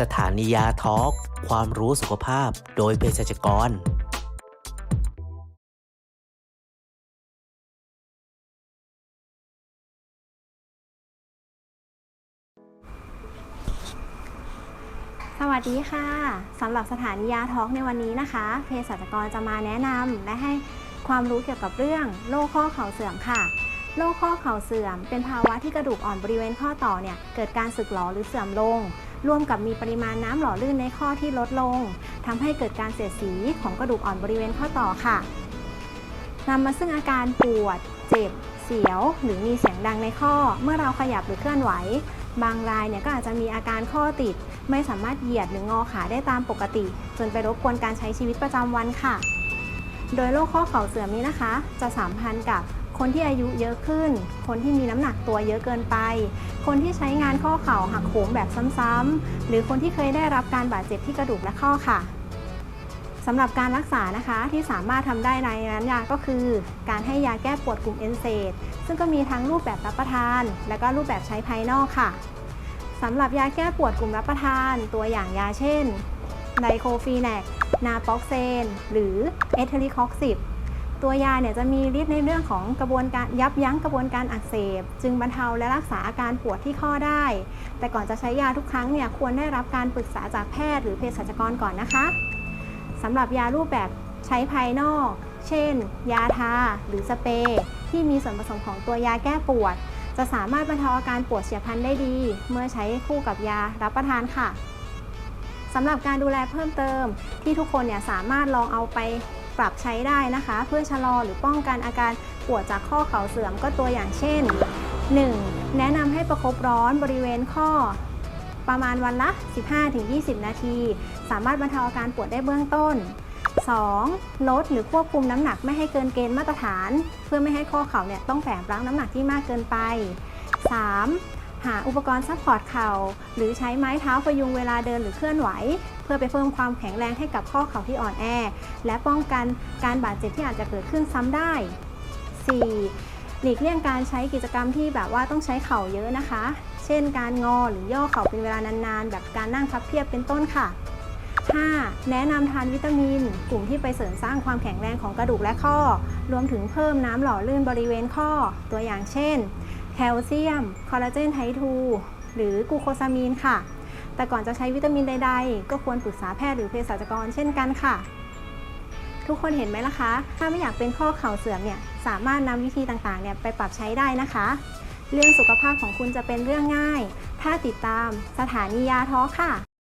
สถานียาทอล์กความรู้สุขภาพโดยเภสัชกร สวัสดีค่ะสำหรับสถานียาทอล์กในวันนี้นะคะ เภสัชกรจะมาแนะนำและให้ความรู้เกี่ยวกับเรื่องโรคข้อเข่าเสื่อมค่ะโรคข้อเข่าเสื่อม เป็นภาวะที่กระดูกอ่อนบริเวณข้อต่อเนี่ยเกิดการสึกหรอหรือเสื่อมลง ร่วมกับมีปริมาณน้ำหล่อลื่นในข้อที่ลดลงทำให้เกิดการเสียดสีของกระดูกอ่อนบริเวณข้อต่อค่ะนำมาซึ่งอาการปวด เจ็บ เสียว หรือมีเสียงดังในข้อ เมื่อเราขยับหรือเคลื่อนไหว บางรายเนี่ยก็อาจจะมีอาการข้อติด ไม่สามารถเหยียดหรืองอขาได้ตามปกติ จนไปรบกวนการใช้ชีวิตประจำวันค่ะ โดยโรคข้อเข่าเสื่อมนี้นะคะ จะสัมพันธ์กับ คนที่อายุเยอะขึ้น คนที่มีน้ำหนักตัวเยอะเกินไป คนที่ใช้งานข้อเข่าหักโหมแบบซ้ำๆ หรือคนที่เคยได้รับการบาดเจ็บที่กระดูกและข้อค่ะสำหรับการรักษานะคะที่สามารถทำได้ในนั้นยาก็คือ การให้ยาแก้ปวดกลุ่มเอนเซดซึ่งก็มีทั้งรูปแบบรับประทาน และก็รูปแบบใช้ภายนอกค่ะสำหรับยาแก้ปวดกลุ่มรับประทาน ตัวอย่างยาเช่นไดโคฟีแนกนาป็อกเซน หรือเอทิลิคอกซิบ ตัวยาเนี่ยจะมีฤทธิ์ในเรื่องของกระบวนการยับยั้งกระบวนการอักเสบ จึงบรรเทาและรักษาอาการปวดที่ข้อได้ แต่ก่อนจะใช้ยาทุกครั้งเนี่ยควรได้รับการปรึกษาจากแพทย์หรือเภสัชกรก่อนนะคะสำหรับยารูปแบบใช้ภายนอก เช่น ยาทาหรือสเปรย์ที่มีส่วนผสมของตัวยาแก้ปวด จะสามารถบรรเทาอาการปวดเฉียบพลันได้ดี เมื่อใช้คู่กับยารับประทานค่ะสำหรับการดูแลเพิ่มเติมที่ทุกคนเนี่ยสามารถลองเอาไป ปรับใช้ได้นะคะ เพื่อชะลอหรือป้องกันอาการปวดจากข้อเข่าเสื่อมก็ตัวอย่างเช่น 1. แนะนำให้ประคบร้อนบริเวณข้อประมาณวันละ 15-20 นาที สามารถบรรเทาอาการปวดได้เบื้องต้น 2. ลดหรือควบคุมน้ำหนักไม่ให้เกินเกณฑ์มาตรฐาน เพื่อไม่ให้ข้อเข่าเนี่ยต้องแฝงรั้งน้ำหนักที่มากเกินไป 3. หาอุปกรณ์ซัพพอร์ตเข่า หรือใช้ไม้เท้าพยุงเวลาเดินหรือเคลื่อนไหว เพื่อไปเพิ่มความแข็งแรงให้กับข้อเข่าที่อ่อนแอ และป้องกันการบาดเจ็บที่อาจจะเกิดขึ้นซ้ำได้ 4. หลีกเลี่ยงการใช้กิจกรรมที่แบบว่าต้องใช้เข่าเยอะนะคะ เช่น การงอหรือย่อเข่าเป็นเวลานานๆ แบบการนั่งพับเพียบเป็นต้นค่ะ 5. แนะนำทานวิตามิน กลุ่มที่ไปเสริมสร้างความแข็งแรงของกระดูกและข้อ รวมถึงเพิ่มน้ำหล่อลื่นบริเวณข้อ ตัวอย่างเช่น ลเซียม คอลลาเจนไททูหรือกูโคซามีนค่ะ แต่ก่อนจะใช้วิตามินใด ๆ ก็ควรปรึกษาแพทย์หรือเภสัชกรเช่นกันค่ะ ทุกคนเห็นไหมล่ะคะ ถ้าไม่อยากเป็นข้อเข่าเสื่อมเนี่ย สามารถนำวิธีต่างๆเนี่ยไปปรับใช้ได้นะคะ เรื่องสุขภาพของคุณจะเป็นเรื่องง่าย ถ้าติดตามสถานียาท้อค่ะ